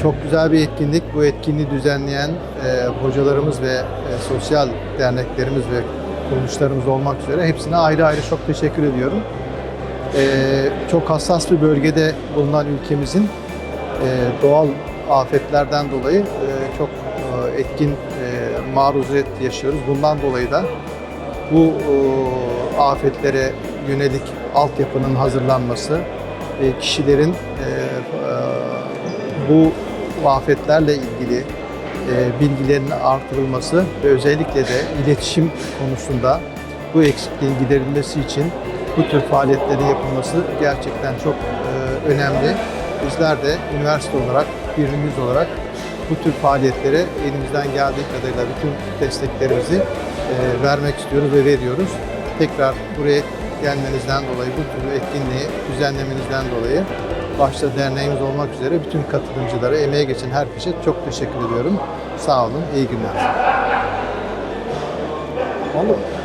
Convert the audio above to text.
Çok güzel bir etkinlik. Bu etkinliği düzenleyen e, hocalarımız ve e, sosyal derneklerimiz ve kuruluşlarımız olmak üzere hepsine ayrı ayrı çok teşekkür ediyorum. E, çok hassas bir bölgede bulunan ülkemizin e, doğal afetlerden dolayı e, çok e, etkin e, maruziyet yaşıyoruz. Bundan dolayı da bu e, afetlere yönelik altyapının hazırlanması ve kişilerin e, e, bu afetlerle ilgili e, bilgilerinin artırılması ve özellikle de iletişim konusunda bu eksikliğin giderilmesi için bu tür faaliyetlerin yapılması gerçekten çok e, önemli. Bizler de üniversite olarak, birimimiz olarak bu tür faaliyetlere elimizden geldiği kadarıyla bütün desteklerimizi e, vermek istiyoruz ve veriyoruz. Tekrar buraya gelmenizden dolayı, bu tür etkinliği düzenlemenizden dolayı başta derneğimiz olmak üzere bütün katılımcılara, emeğe geçen herkese çok teşekkür ediyorum. Sağ olun, iyi günler. Olur.